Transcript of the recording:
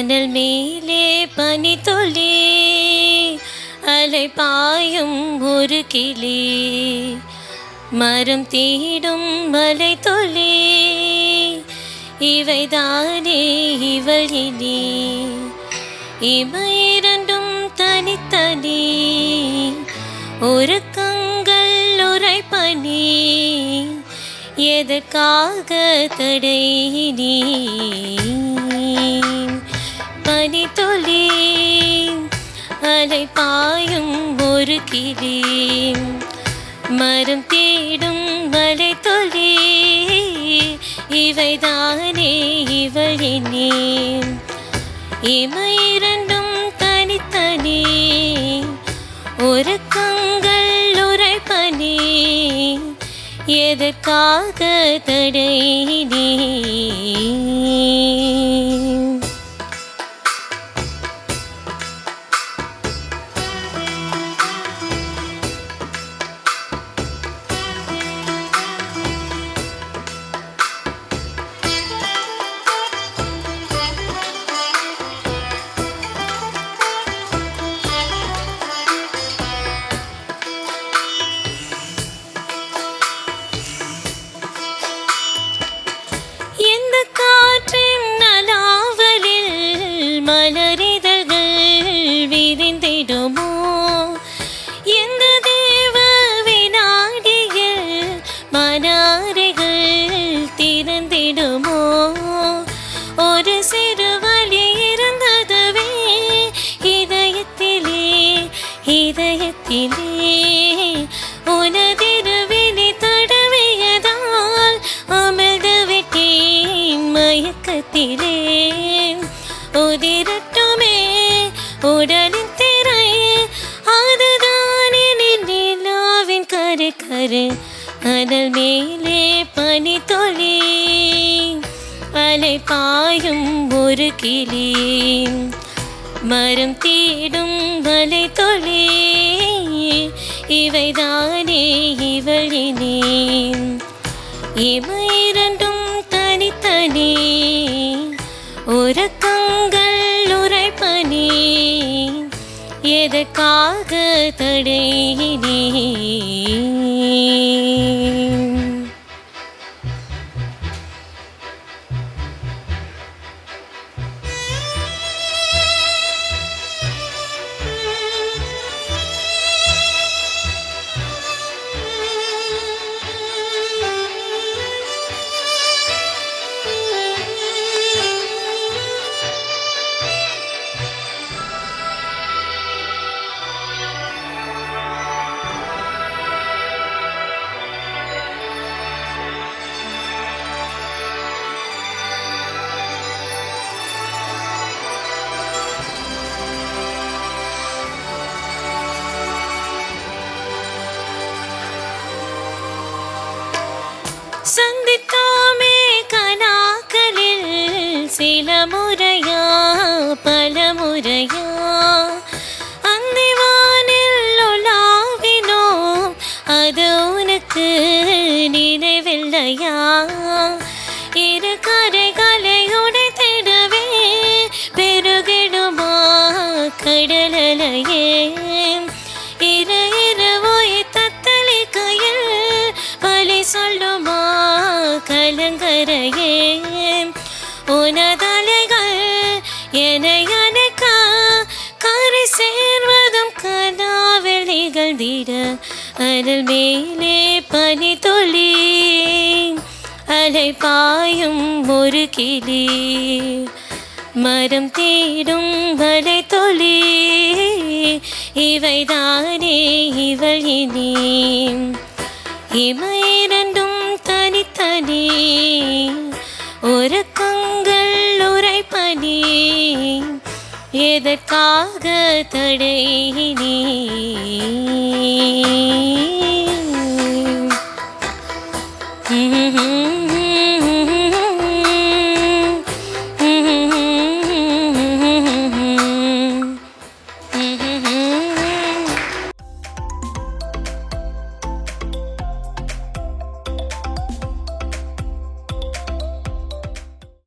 மணல் மேலே பனி தொல்லி அலை பாயும் ஒரு கிளி. மரம் தேடும் மலை தொல்லி இவைதானே இவள் இனி. இவை இரண்டும் தனித்தனி ஒரு கங்கள் உரைப்பனி. எதற்காக தடை நீ பனி தொலி அலை பாயும் ஒரு கிளி. மரம் தேடும் மலை தொலி இவைதானே இவளினே இமை இரண்டும் தனித்தனி உறக்கங்கள் உரைப்பனி எதற்காக தடை உடலின் திரை அதுதான் நிலாவின் கரு கரு. அனல் மேலே பனி தொலி அலை பாயும் ஒரு கிளி. மரம் தேடும் வலை தொலி இவைதானே இவளினே இவை இரண்டும் தனித்தனி. உறக்கங்கள் எதற்காக தடையினே? சந்தித்தோமே கனாக்களில் சில முறையா பல முறையா அந்திவானில் உலாவினோம் அது உனக்கு நினைவில்லையா? இரு கரைகளை உடைத்திடவே பெருகிடுமா கடலையே இரு இரு ஓய் தத்தளிக்கையில் பலி சொல்லும் கலங்கரையே உனதலைகள் என்னை அணைக்க? கரை சேர்வதும் கனாவில் நிகழ்ந்திட அருள் மேலே பனி தொழி அலை பாயும் ஒரு கிளி. மரம் தேடும் வலை தொழி இவைதானே இவள் இனி. இமை இரண்டும் உறக்கங்கள் ஒரு உரைப்பனி எதற்காக தடை நீ ம்ஹும்.